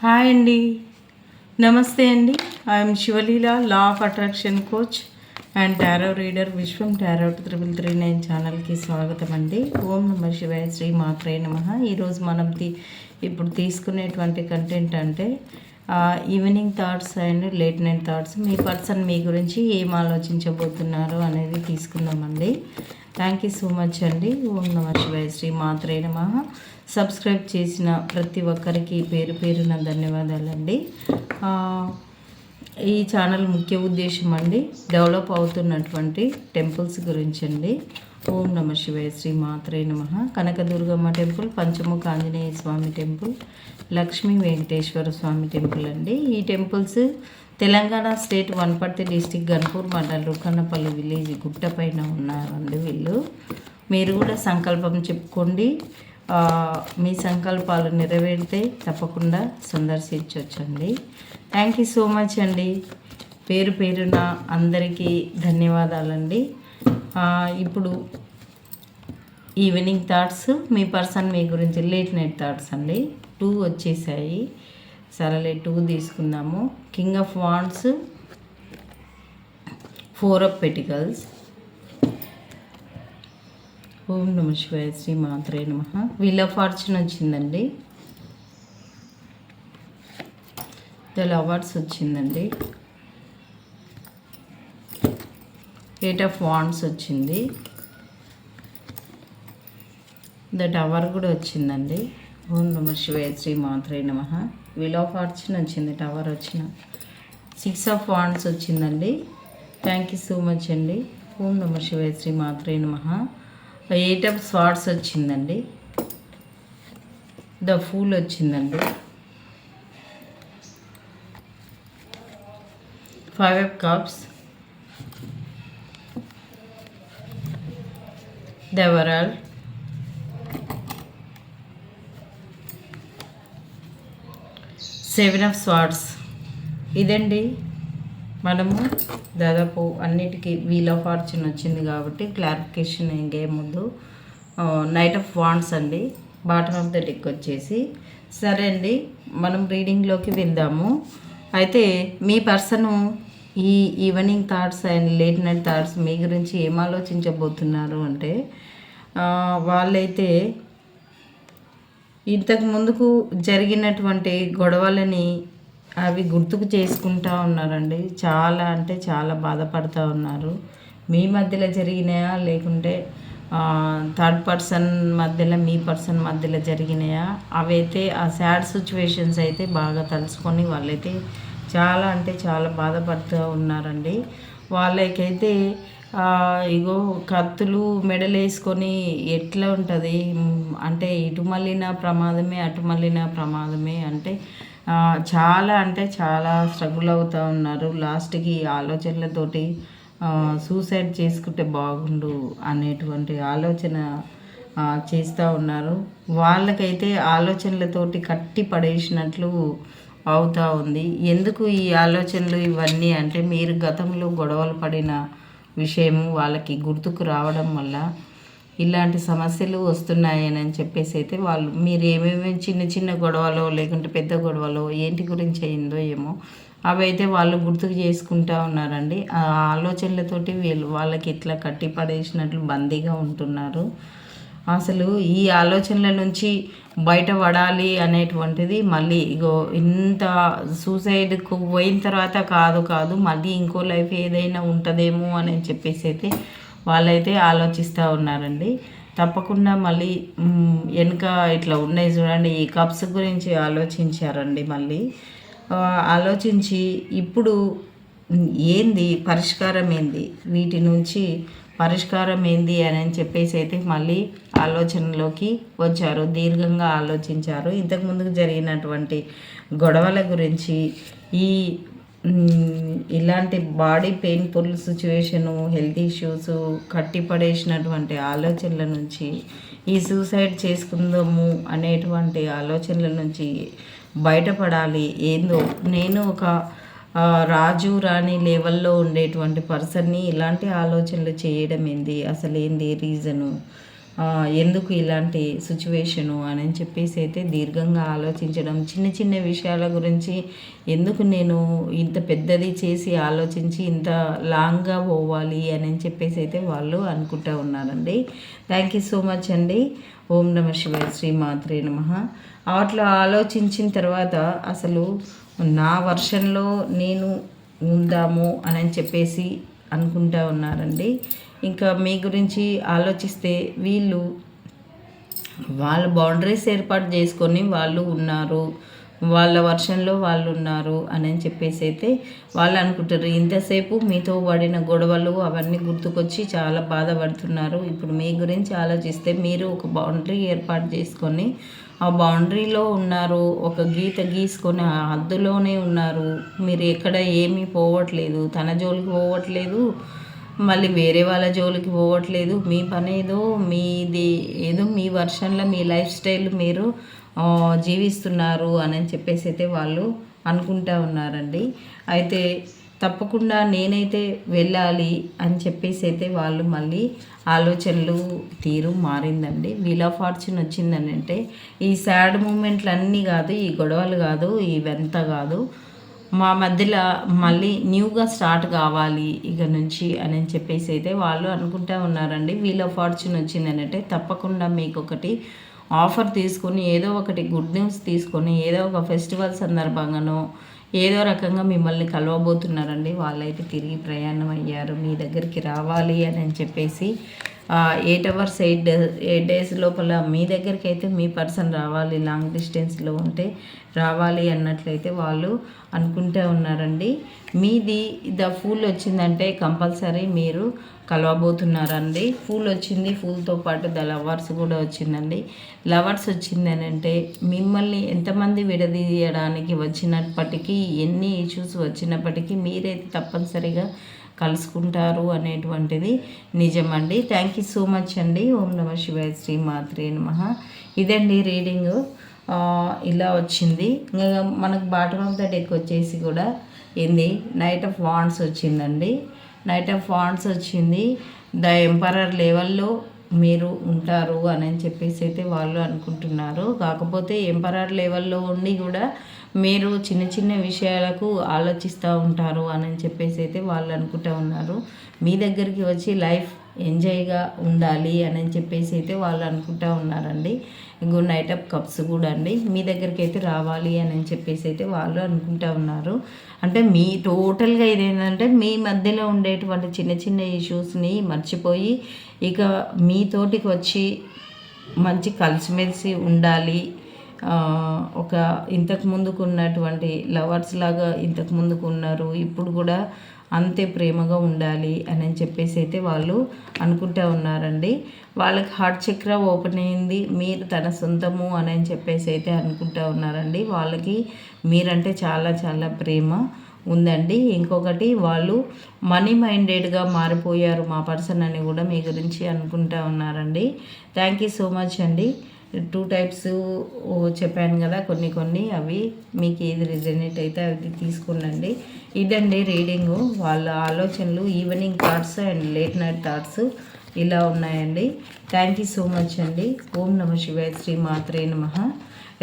Hi అండి. నమస్తే అండి. I'm Sivaleela law of attraction coach and tarot reader Vishwam tarot triple three nine ఛానల్కి స్వాగతం అండి. ఓం నమ శివాయ శ్రీ మాత్రే నమ. ఈరోజు మనం తీ ఇప్పుడు తీసుకునేటువంటి కంటెంట్ అంటే evening thoughts and late night thoughts me person మీ గురించి ఏం ఆలోచించబోతున్నారు అనేది తీసుకుందామండి. థ్యాంక్ యూ సో మచ్ అండి. ఓం నమ శివాయ శ్రీ మాత్రే నమ. సబ్స్క్రైబ్ చేసిన ప్రతి ఒక్కరికి పేరు పేరున ధన్యవాదాలండి. ఈ ఛానల్ ముఖ్య ఉద్దేశం అండి డెవలప్ అవుతున్నటువంటి టెంపుల్స్ గురించి అండి ఓం నమ శివాయ శ్రీ మాత్రే నమ. Kanakadurgamma temple Panchamukha Anjaneya Swamy temple Lakshmi Venkateswara Swamy temple అండి. ఈ temples Telangana state Wanaparthy district Ganpur mandal Rukannapalli village గుట్టపైన ఉన్నారండి వీళ్ళు. మీరు కూడా సంకల్పం చెప్పుకోండి. మీ సంకల్పాలు నెరవేరితే తప్పకుండా సందర్శించవచ్చండి. థ్యాంక్ యూ సో మచ్ అండి. పేరు పేరున అందరికీ ధన్యవాదాలండి. ఇప్పుడు ఈవినింగ్ థాట్స్ మీ పర్సన్ మీ గురించి లేట్ నైట్ థాట్స్ అండి. టూ వచ్చేసాయి. సరేలే టూ తీసుకుందాము. King of wands four of pentacles ఓం నమ శివాయ శ్రీ మాత్రే నమ. వీల్ ఆఫ్ ఫార్చ్యూన్ వచ్చిందండి. ద లవర్స్ వచ్చిందండి. ఎయిట్ ఆఫ్ వాండ్స్ వచ్చింది. ద టవర్ కూడా వచ్చిందండి. ఓం నమ శివాయ శ్రీ మాత్రే నమ. వీల్ ఆఫ్ ఫార్చ్యూన్ వచ్చింది టవర్ వచ్చిన. సిక్స్ ఆఫ్ వాండ్స్ వచ్చిందండి. థ్యాంక్ యూ సో మచ్ అండి. ఓం నమ శివాయ శ్రీ మాత్రే నమ. ఎయిట్ ఆఫ్ స్వాడ్స్ వచ్చిందండి. ద ఫూల్ వచ్చిందండి. Five of cups the seven of swords ఇదండి. మనము దాదాపు అన్నిటికీ వీల్ ఆఫ్ ఫార్చ్యూన్ వచ్చింది కాబట్టి క్లారిఫికేషన్ ఇంకేముందు నైట్ ఆఫ్ వాండ్స్ అండి. బాటమ్ ఆఫ్ ద డెక్ వచ్చేసి. సరే అండి మనం రీడింగ్లోకి వెళ్దాము అయితే మీ పర్సను ఈ evening thoughts and late night thoughts మీ గురించి ఏం ఆలోచించబోతున్నారు అంటే వాళ్ళైతే ఇంతకు ముందుకు జరిగినటువంటి గొడవలని అవి గుర్తుకు చేసుకుంటా ఉన్నారండి. చాలా అంటే చాలా బాధపడుతూ ఉన్నారు. మీ మధ్యలో జరిగినాయా? లేకుంటే థర్డ్ పర్సన్ మధ్యలో మీ పర్సన్ మధ్యలో జరిగినాయా? అవైతే ఆ సాడ్ సిచ్యువేషన్స్ అయితే బాగా తలుచుకొని వాళ్ళైతే చాలా అంటే చాలా బాధపడుతూ ఉన్నారండి. వాళ్ళకైతే ఇగో కత్తులు మెడలేసుకొని ఎట్లా ఉంటుంది? అంటే ఇటు మళ్ళిన ప్రమాదమే అటు మళ్ళిన ప్రమాదమే అంటే చాలా అంటే చాలా స్ట్రగుల్ అవుతూ ఉన్నారు. లాస్ట్కి ఆలోచనలతోటి సూసైడ్ చేసుకుంటే బాగుండు అనేటువంటి ఆలోచన చేస్తూ ఉన్నారు. వాళ్ళకైతే ఆలోచనలతోటి కట్టి పడేసినట్లు అవుతూ ఉంది. ఎందుకు ఈ ఆలోచనలు ఇవన్నీ అంటే మీరు గతంలో గొడవలు పడిన విషయము వాళ్ళకి గుర్తుకు రావడం వల్ల ఇలాంటి సమస్యలు వస్తున్నాయని అని చెప్పేసి అయితే వాళ్ళు మీరు ఏమేమి చిన్న చిన్న గొడవలో లేకుంటే పెద్ద గొడవలో ఏంటి గురించి అయిందో ఏమో అవి అయితే వాళ్ళు గుర్తుకు చేసుకుంటా ఉన్నారండి. ఆ ఆలోచనలతోటి వీళ్ళు వాళ్ళకి ఇట్లా కట్టి పడేసినట్లు బందీగా ఉంటున్నారు. అసలు ఈ ఆలోచనల నుంచి బయటపడాలి అనేటువంటిది మళ్ళీ ఇగో ఇంత సూసైడ్కు పోయిన తర్వాత కాదు కాదు మళ్ళీ ఇంకో లైఫ్ ఏదైనా ఉంటుందేమో అని చెప్పేసి అయితే వాళ్ళైతే ఆలోచిస్తూ ఉన్నారండి. తప్పకుండా మళ్ళీ వెనుక ఇట్లా ఉన్నాయి చూడండి ఈ కప్స్ గురించి ఆలోచించారండి మళ్ళీ. ఆలోచించి ఇప్పుడు ఏంది పరిష్కారం ఏంది? వీటి నుంచి పరిష్కారం ఏంది అని అని చెప్పేసి అయితే మళ్ళీ ఆలోచనలోకి వచ్చారు దీర్ఘంగా ఆలోచించారు. ఇంతకుముందు జరిగినటువంటి గొడవల గురించి ఈ ఇలాంటి body painful situation health issues కట్టిపడేసినటువంటి ఆలోచనల నుంచి ఈ సూసైడ్ చేసుకుందాము అనేటువంటి ఆలోచనల నుంచి బయటపడాలి. ఏందో నేను ఒక రాజు రాణి లెవెల్లో ఉండేటువంటి పర్సన్ని ఇలాంటి ఆలోచనలు చేయడం ఏంది? అసలు ఏంది రీజను ఎందుకు ఇలాంటి సిచ్యువేషను అని చెప్పేసి అయితే దీర్ఘంగా ఆలోచించడం చిన్న చిన్న విషయాల గురించి ఎందుకు నేను ఇంత పెద్దది చేసి ఆలోచించి ఇంత లాంగ్గా పోవాలి అని చెప్పేసి అయితే వాళ్ళు అనుకుంటూ ఉన్నారండి. థ్యాంక్ యూ సో మచ్ అండి. ఓం నమ శివాయ శ్రీ మాత్రే నమ. అట్లా ఆలోచించిన తర్వాత అసలు నా వర్షన్లో నేను ఉందాము అని చెప్పేసి అనుకుంటా ఉన్నారండి. ఇంకా మీ గురించి ఆలోచిస్తే వీళ్ళు వాళ్ళ బౌండరీస్ ఏర్పాటు చేసుకొని వాళ్ళు ఉన్నారు వాళ్ళ వర్షంలో వాళ్ళు ఉన్నారు అని చెప్పేసి అయితే వాళ్ళు అనుకుంటారు. ఇంతసేపు మీతో పడిన గొడవలు అవన్నీ గుర్తుకొచ్చి చాలా బాధపడుతున్నారు. ఇప్పుడు మీ గురించి ఆలోచిస్తే మీరు ఒక బౌండరీ ఏర్పాటు చేసుకొని ఆ బౌండరీలో ఉన్నారు ఒక గీత గీసుకొని ఆ హద్దులోనే ఉన్నారు. మీరు ఎక్కడ ఏమీ పోవట్లేదు తన జోలికి పోవట్లేదు మళ్ళీ వేరే వాళ్ళ జోలికి పోవట్లేదు. మీ పని ఏదో మీది ఏదో మీ వర్షన్లో మీ లైఫ్ స్టైల్ మీరు జీవిస్తున్నారు అని చెప్పేసి అయితే వాళ్ళు అనుకుంటా ఉన్నారండి. అయితే తప్పకుండా నేనైతే వెళ్ళాలి అని చెప్పేసి అయితే వాళ్ళు మళ్ళీ ఆలోచనలు తీరు మారిందండి. వీల్ ఆఫ్ ఫార్చ్యూన్ వచ్చిందని అంటే ఈ సాడ్ మూమెంట్లు అన్నీ కాదు ఈ గొడవలు కాదు ఇవంతా కాదు. మా మధ్యలో మళ్ళీ న్యూగా స్టార్ట్ కావాలి ఇక నుంచి అని చెప్పేసి అయితే వాళ్ళు అనుకుంటూ ఉన్నారండి. వీల్ ఆఫ్ ఫార్చ్యూన్ వచ్చిందని అంటే తప్పకుండా మీకు ఒకటి ఆఫర్ తీసుకొని ఏదో ఒకటి గుడ్ న్యూస్ తీసుకొని ఏదో ఒక ఫెస్టివల్ సందర్భంగానో ఏదో రకంగా మిమ్మల్ని కలవబోతున్నారండి. వాళ్ళైతే తిరిగి ప్రయాణం అయ్యారు. మీ దగ్గరికి రావాలి అని అని చెప్పేసి eight hours eight days eight days లోపల మీ దగ్గరికి అయితే మీ పర్సన్ రావాలి. లాంగ్ డిస్టెన్స్లో ఉంటే రావాలి అన్నట్లయితే వాళ్ళు అనుకుంటూ ఉన్నారండి. మీది ద ఫూల్ వచ్చిందంటే కంపల్సరీ మీరు కలవబోతున్నారండి. ఫూల్ వచ్చింది ఫూల్తో పాటు ద లవర్స్ కూడా వచ్చిందండి. లవర్స్ వచ్చిందని అంటే మిమ్మల్ని ఎంతమంది విడదీయడానికి వచ్చినప్పటికీ ఎన్ని ఇష్యూస్ వచ్చినప్పటికీ మీరైతే తప్పనిసరిగా కలుసుకుంటారు అనేటువంటిది నిజమండి. థ్యాంక్ యూ సో మచ్ అండి. ఓం నమ శివాయ శ్రీ మాత్రే నమ. ఇదండి రీడింగు. ఇలా వచ్చింది. ఇంకా మనకు బాటమ్ ఆఫ్ ద డెక్ వచ్చేసి కూడా ఏంది? నైట్ ఆఫ్ వాండ్స్ వచ్చిందండి. నైట్ ఆఫ్ వాండ్స్ వచ్చింది. ద ఎంపరర్ లెవెల్లో మీరు ఉంటారు అని చెప్పేసి అయితే వాళ్ళు అనుకుంటున్నారు. కాకపోతే ఎంపరర్ లెవెల్లో ఉండి కూడా మీరు చిన్న చిన్న విషయాలకు ఆలోచిస్తూ ఉంటారు అని చెప్పేసి అయితే వాళ్ళు అనుకుంటూ ఉన్నారు. మీ దగ్గరికి వచ్చి లైఫ్ ఎంజాయ్గా ఉండాలి అని చెప్పేసి అయితే వాళ్ళు అనుకుంటా ఉన్నారండి. ఇంకో నైట్ అప్ కప్స్ కూడా అండి. మీ దగ్గరికి అయితే రావాలి అని చెప్పేసి అయితే వాళ్ళు అనుకుంటా ఉన్నారు. అంటే మీ టోటల్గా ఇదేంటంటే మీ మధ్యలో ఉండేటువంటి చిన్న చిన్న ఇష్యూస్ని మర్చిపోయి ఇక మీతోటికి వచ్చి మంచి కలిసిమెలిసి ఉండాలి. ఒక ఇంతకు ముందుకు ఉన్నటువంటి లవర్స్ లాగా ఇంతకు ముందుకు ఉన్నారు. ఇప్పుడు కూడా అంతే ప్రేమగా ఉండాలి అని చెప్పేసి అయితే వాళ్ళు అనుకుంటూ ఉన్నారండి. వాళ్ళకి హార్ట్ చక్ర ఓపెన్ అయింది. మీరు తన సొంతము అని చెప్పేసి అయితే అనుకుంటూ ఉన్నారండి. వాళ్ళకి మీరంటే చాలా చాలా ప్రేమ ఉందండి. ఇంకొకటి వాళ్ళు మనీ మైండెడ్గా మారిపోయారు మా పర్సన్ అని కూడా మీ గురించి అనుకుంటా ఉన్నారండి. థ్యాంక్ యూ సో మచ్ అండి. టూ టైప్స్ చెప్పాను కదా కొన్ని కొన్ని అవి. మీకు ఏది రిజనేట్ అయితే అది తీసుకునండి ఇదండి రీడింగు వాళ్ళ ఆలోచనలు evening thoughts and late night thoughts ఇలా ఉన్నాయండి. థ్యాంక్ యూ సో మచ్ అండి. ఓం నమ శివాయ శ్రీ మాత్రే నమ.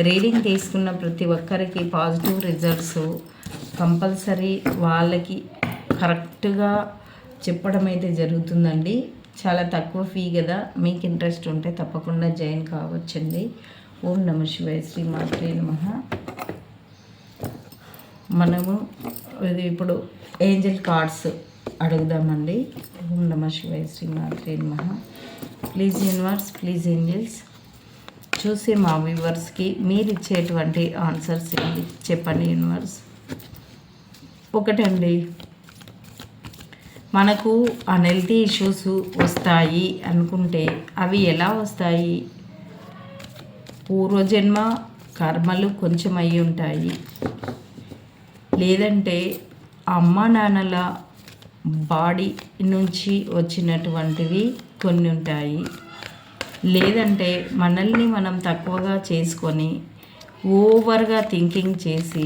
రీడింగ్ తీసుకున్న ప్రతి ఒక్కరికి పాజిటివ్ రిజల్ట్స్ కంపల్సరీ వాళ్ళకి కరెక్ట్గా చెప్పడం అయితే జరుగుతుందండి. చాలా తక్కువ ఫీ కదా. మీకు ఇంట్రెస్ట్ ఉంటే తప్పకుండా జాయిన్ కావచ్చండి. ఓం నమ శివాయ శ్రీ మాత్రే నమ. మనము ఇది ఇప్పుడు ఏంజల్ కార్డ్స్ అడుగుదామండి. ఓం నమ శివాయ శ్రీ మాత్రే నమ. ప్లీజ్ యూనివర్స్ ప్లీజ్ ఏంజల్స్ చూసే మా వ్యూవర్స్కి మీరు ఇచ్చేటువంటి ఆన్సర్స్ ఏంటి? చెప్పండి యూనివర్స్ ఒకటండి. మనకు అన్హెల్తీ ఇష్యూస్ వస్తాయి అనుకుంటే అవి ఎలా వస్తాయి? పూర్వజన్మ కర్మలు కొంచెం అయి ఉంటాయి. లేదంటే అమ్మ నాన్నల బాడీ నుంచి వచ్చినటువంటివి కొన్ని ఉంటాయి. లేదంటే మనల్ని మనం తక్కువగా చేసుకొని ఓవర్గా థింకింగ్ చేసి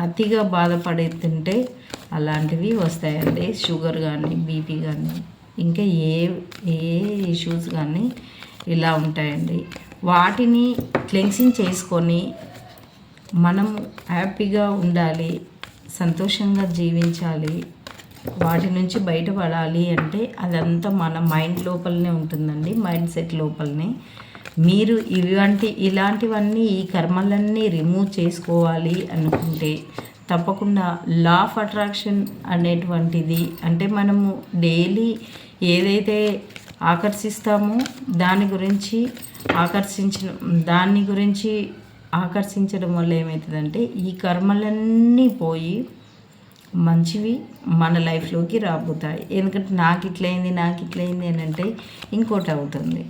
అతిగా బాధపడుతుంటే అలాంటివి వస్తాయండి. షుగర్ కానీ బీపీ కానీ ఇంకా ఏ ఏ ఇష్యూస్ కానీ ఇలా ఉంటాయండి. వాటిని క్లెన్సింగ్ చేసుకొని మనం హ్యాపీగా ఉండాలి సంతోషంగా జీవించాలి వాటి నుంచి బయటపడాలి అంటే అదంతా మన మైండ్ లోపలనే ఉంటుందండి. మైండ్ సెట్ లోపలనే. మీరు ఇలాంటి ఇలాంటివన్నీ ఈ కర్మలన్నీ రిమూవ్ చేసుకోవాలి అనుకుంటే తప్పకుండా లా ఆఫ్ అట్రాక్షన్ అనేటువంటిది. అంటే మనము డైలీ ఏదైతే ఆకర్షిస్తామో దాని గురించి ఆకర్షించిన దాని గురించి ఆకర్షించడం వల్ల ఏమవుతుందంటే ఈ కర్మలన్నీ పోయి మంచివి మన లైఫ్లోకి రాబోతాయి. ఎందుకంటే నాకు ఇట్లయింది నాకు ఇట్లయింది అని అంటే ఇంకోటి అవుతుంది.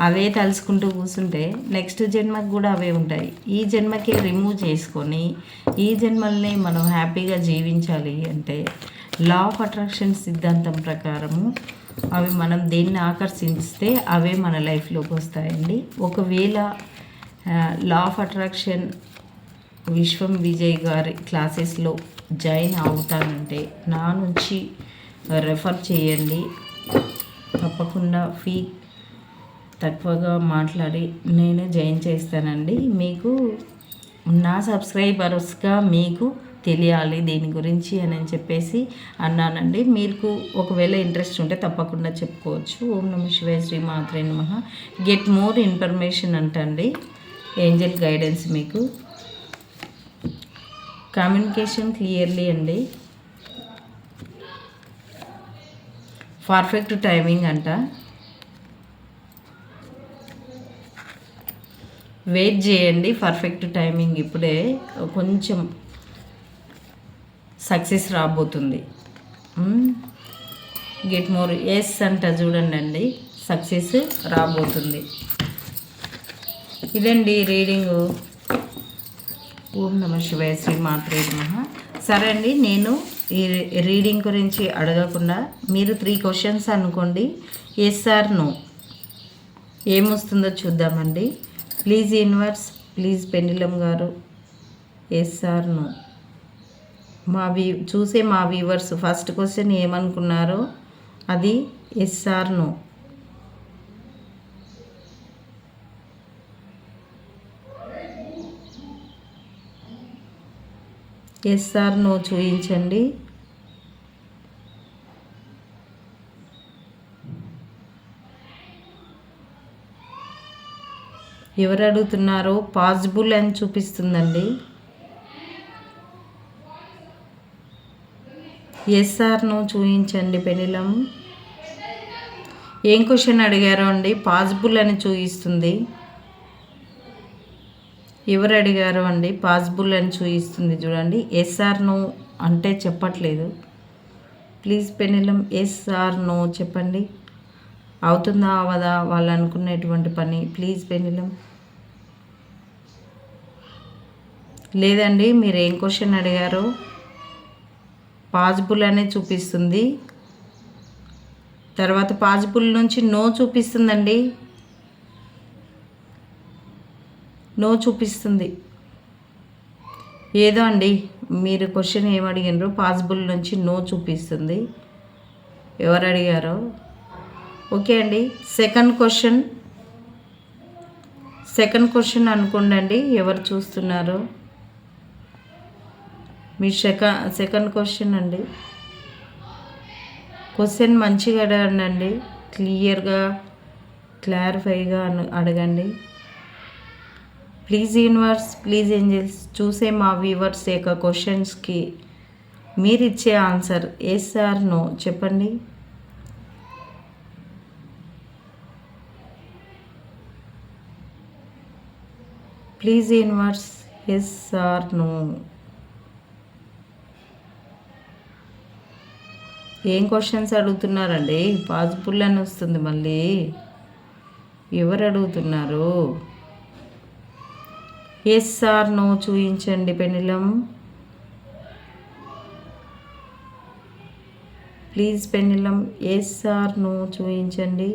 అవే తలుసుకుంటూ కూర్చుంటే నెక్స్ట్ జన్మకి కూడా అవే ఉంటాయి. ఈ జన్మకి రిమూవ్ చేసుకొని ఈ జన్మల్ని మనం హ్యాపీగా జీవించాలి అంటే లా ఆఫ్ అట్రాక్షన్ సిద్ధాంతం ప్రకారము అవి మనం దేన్ని ఆకర్షిస్తే అవే మన లైఫ్లోకి వస్తాయండి. ఒకవేళ law of attraction Vishwam Vijay గారి క్లాసెస్లో జాయిన్ అవుతానంటే నా నుంచి రెఫర్ చేయండి. తప్పకుండా ఫీ తక్కువగా మాట్లాడి నేనే జాయిన్ చేస్తానండి. మీకు నా సబ్స్క్రైబర్స్గా మీకు తెలియాలి దీని గురించి అని చెప్పేసి అన్నానండి. మీకు ఒకవేళ ఇంట్రెస్ట్ ఉంటే తప్పకుండా చెప్పుకోవచ్చు. ఓం నమ శివే శ్రీ మాత్రే నమ. గెట్ మోర్ ఇన్ఫర్మేషన్ అంటండి. ఏంజల్ గైడెన్స్ మీకు. కమ్యూనికేషన్ క్లియర్లీ అండి. పర్ఫెక్ట్ టైమింగ్ అంట. వెయిట్ చేయండి పర్ఫెక్ట్ టైమింగ్ ఇప్పుడే. కొంచెం సక్సెస్ రాబోతుంది. గెట్ మోర్ ఎస్ అంట చూడండి అండి. సక్సెస్ రాబోతుంది. ఇదండి రీడింగు ఓం నమ శివాయ శ్రీ మాత్రే నమ. సరే అండి నేను ఈ రీడింగ్ గురించి అడగకుండా మీరు త్రీ క్వశ్చన్స్ అనుకోండి. ఎస్ ఆర్ నో ఏమొస్తుందో చూద్దామండి. ప్లీజ్ ఇన్వర్స్ ప్లీజ్ పెండిలం గారు. ఎస్ సార్ నో మా వీ చూసే మా వ్యూవర్స్ ఫస్ట్ క్వశ్చన్ ఏమనుకున్నారో అది yes sir no yes no చూపించండి ఎవరు అడుగుతున్నారో పాజిబుల్ అని చూపిస్తుందండి. ఎస్ చూపించండి పెనిలం. ఏం క్వశ్చన్ అడిగారో అండి? పాజిబుల్ అని చూపిస్తుంది ఎవరు అడిగారు అండి? పాజిబుల్ అని చూపిస్తుంది చూడండి. ఎస్ఆర్ను అంటే చెప్పట్లేదు. ప్లీజ్ పెనిలం ఎస్ఆర్ నో చెప్పండి. అవుతుందా అవదా వాళ్ళు అనుకునేటువంటి పని? ప్లీజ్ పెనిలం లేదండి మీరు ఏం క్వశ్చన్ అడిగారో పాజిబుల్ అనే చూపిస్తుంది. తర్వాత పాజిబుల్ నుంచి నో చూపిస్తుందండి. నో చూపిస్తుంది. ఏదో అండి మీరు క్వశ్చన్ ఏమడిగినారో పాజిబుల్ నుంచి నో చూపిస్తుంది. ఎవరు అడిగారో ఓకే అండి. Second question. సెకండ్ క్వశ్చన్ అనుకోండి ఎవరు చూస్తున్నారు? మీ సెక సెకండ్ క్వశ్చన్ అండి. క్వశ్చన్ మంచిగా అడగండి క్లియర్గా క్లారిఫైగా అడగండి. ప్లీజ్ యూనివర్స్ ప్లీజ్ ఏంజల్స్ చూసే మా వ్యూవర్స్ యొక్క క్వశ్చన్స్కి మీరు ఇచ్చే ఆన్సర్ ఎస్ ఆర్ నో చెప్పండి. Please inverse yes or no ఏం క్వశ్చన్స్ అడుగుతున్నారండి? పాజిబుల్ అని వస్తుంది మళ్ళీ. ఎవరు అడుగుతున్నారు? Yes or no చూయించండి pendulum please pendulum yes or no చూయించండి.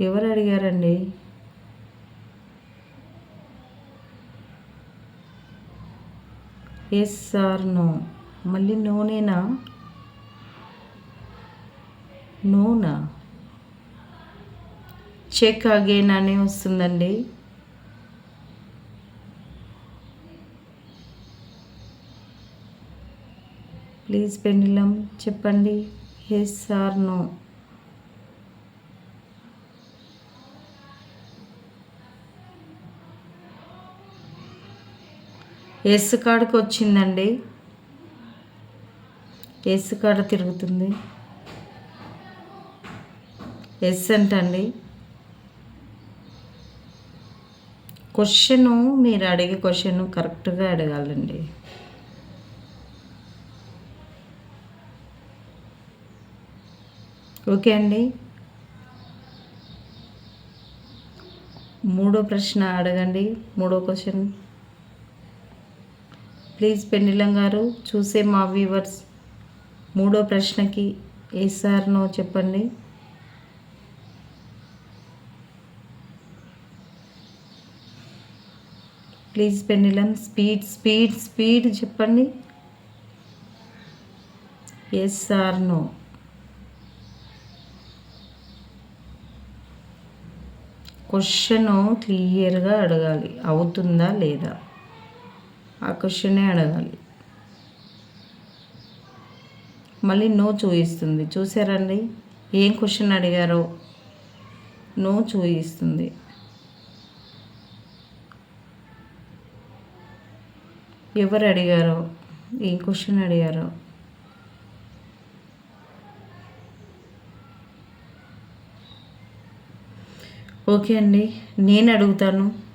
ఎవరు అడిగారండి? ఎస్ సార్ నో మళ్ళీ నోనేనా నోనా? చెక్ అగైన్ అని వస్తుందండి. ప్లీజ్ పెండిలం చెప్పండి. ఎస్ సార్ నో ఎస్ కాడకు వచ్చిందండి ఎస్ కాడ తిరుగుతుంది. ఎస్ అంటండి. క్వశ్చను మీరు అడిగే క్వశ్చన్ కరెక్ట్గా అడగాలండి. ఓకే అండి. మూడో ప్రశ్న అడగండి. మూడో క్వశ్చన్. ప్లీజ్ పెండిలం గారు చూసే మా వ్యూవర్స్. మూడో ప్రశ్నకి ఏ సార్ నో చెప్పండి. Please pendulum speed speed speed చెప్పండి. ఎస్ ఆర్ నో క్వశ్చన్ క్లియర్గా అడగాలి. అవుతుందా లేదా? ఆ క్వశ్చనే అడగాలి. మళ్ళీ నో చూపిస్తుంది చూసారండి ఏం క్వశ్చన్ అడిగారో? నో చూపిస్తుంది ఎవరు అడిగారో? ఏం క్వశ్చన్ అడిగారో? ఓకే అండి. నేను అడుగుతాను.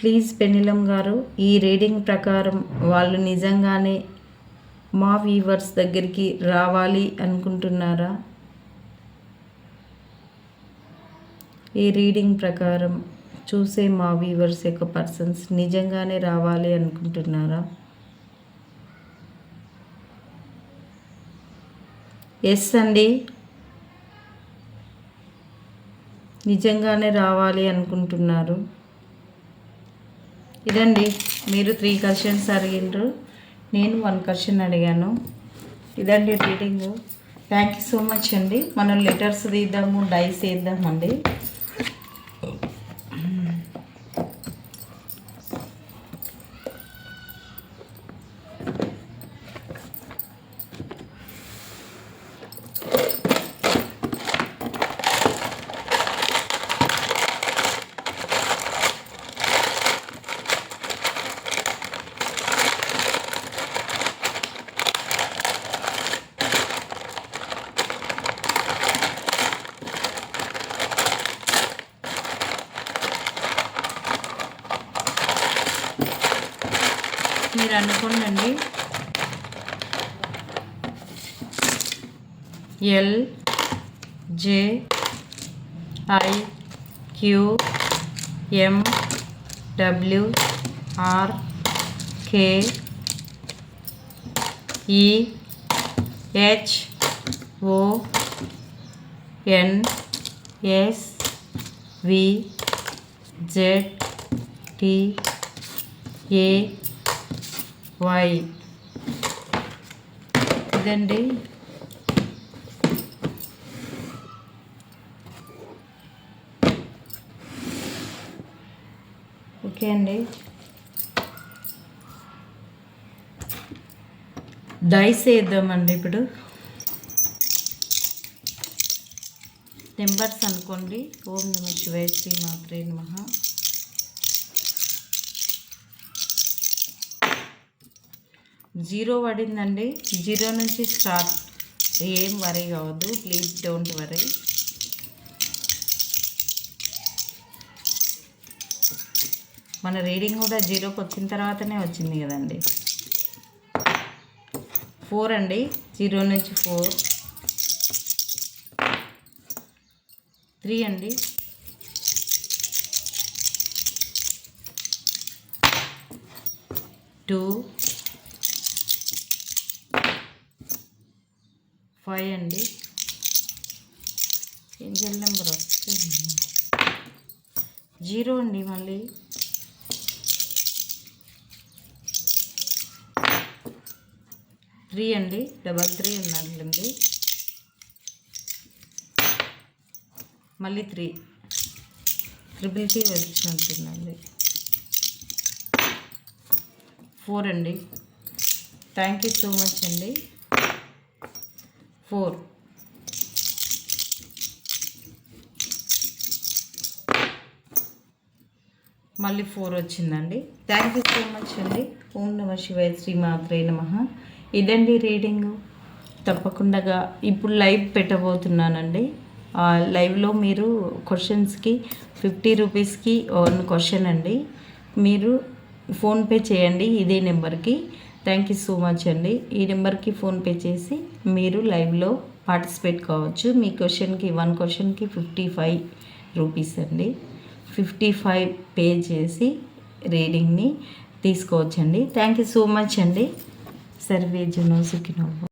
ప్లీజ్ పెనిలం గారు ఈ రీడింగ్ ప్రకారం వాళ్ళు నిజంగానే మా వీవర్స్ దగ్గరికి రావాలి అనుకుంటున్నారా? ఈ రీడింగ్ ప్రకారం చూసే మా వీవర్స్ యొక్క పర్సన్స్ నిజంగానే రావాలి అనుకుంటున్నారా? ఎస్ అండి. నిజంగానే రావాలి అనుకుంటున్నారు. ఇదండి మీరు త్రీ క్వశ్చన్స్ అడిగిండ్రు నేను వన్ క్వశ్చన్ అడిగాను. ఇదండి reading thank you so much అండి. మనం లెటర్స్ తీద్దాము డైస్ వేద్దామండి. మీరు అనుకోండి L J I Q M W R K E H O N S V Z T A Y. ఇదండి. ఓకే అండి. డైస్ వేద్దామండి ఇప్పుడు. నెంబర్స్ అనుకోండి. ఓం నమ శివాయ శ్రీ మాత్రే నమ. జీరో పడిందండి. జీరో నుంచి స్టార్ట్. ఏం వరీ కావద్దు. Please don't worry. మన రీడింగ్ కూడా జీరోకి వచ్చిన తర్వాతనే వచ్చింది కదండి. ఫోర్ అండి. జీరో నుంచి ఫోర్. త్రీ అండి. టూ. ఫైవ్ అండి ఏంజల్ నెంబర్ వస్తుంది జీరో అండి మళ్ళీ. త్రీ అండి. డబల్ త్రీ ఉన్నట్లుంది మళ్ళీ త్రీ. ట్రిపుల్ టీ వచ్చినట్టుందండి. ఫోర్ అండి. థ్యాంక్ యూ సో మచ్ అండి. ఫోర్. మళ్ళీ ఫోర్ వచ్చిందండి. థ్యాంక్ యూ సో మచ్ అండి. ఓం నమ శివాయ శ్రీ మాత్రే నమ. ఇదండి రీడింగ్. తప్పకుండా ఇప్పుడు లైవ్ పెట్టబోతున్నానండి. ఆ లైవ్లో మీరు క్వశ్చన్స్కి ఫిఫ్టీ రూపీస్కి వన్ క్వశ్చన్ అండి. మీరు ఫోన్పే చేయండి ఇదే నెంబర్కి. థ్యాంక్ యూ సో మచ్ అండి. ఈ నెంబర్కి ఫోన్పే చేసి మీరు లైవ్లో పార్టిసిపేట్ కావచ్చు. మీ క్వశ్చన్కి వన్ క్వశ్చన్కి ఫిఫ్టీ ఫైవ్ రూపీస్ అండి. ఫిఫ్టీ ఫైవ్ పే చేసి రీడింగ్ని తీసుకోవచ్చండి. థ్యాంక్ యూ సో మచ్ అండి. సర్వే జునో సుఖినో